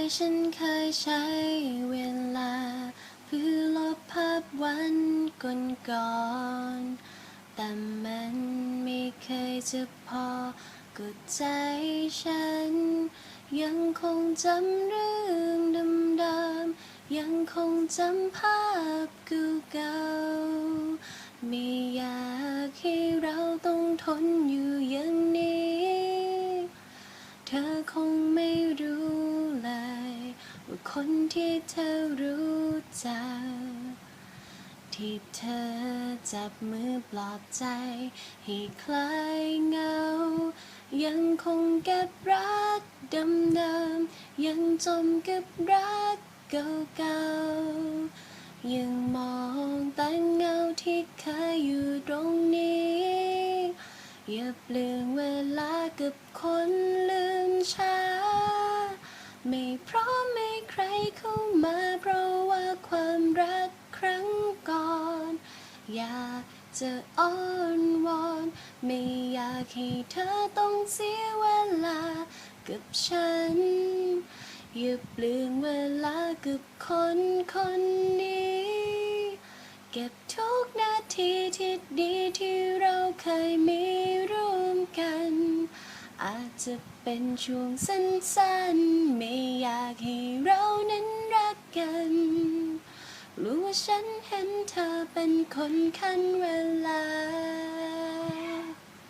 ยฉันเคยใช้เวลา เพื่อลบภาพวันก่อนๆแต่มันไม่เคยจะพอก็ใจฉัน ยังคงจำเรื่องเดิมๆยังคงจำภาพเก่าๆไม่อยากให้เราต้องทนอยู่อย่างนี้ เธอคงไม่รู้ เลย ว่าคนที่เธอรู้จัก ที่เธอจับมือปลอบใจ ให้คลายเหงา ยังคงเก็บรักเดิมๆยังจมกับรักเก่าๆยังมองแต่เงาที่เคยอยู่ตรงนี้ อย่าเปลืองเวลากับคนลืมช้า รักครั้งก่อน อยากจะอ้อนวอน ไม่อยากให้เธอต้องเสียเวลากับฉัน อย่าเปลืองเวลากับคนคนนี้ เก็บทุกนาทีที่ดีที่เราเคยมีร่วมกัน อาจจะเป็นช่วงสั้นๆ ไม่อยากให้เรานั้นรักกัน ว่าฉันเห็นเธอเป็นคนคันเว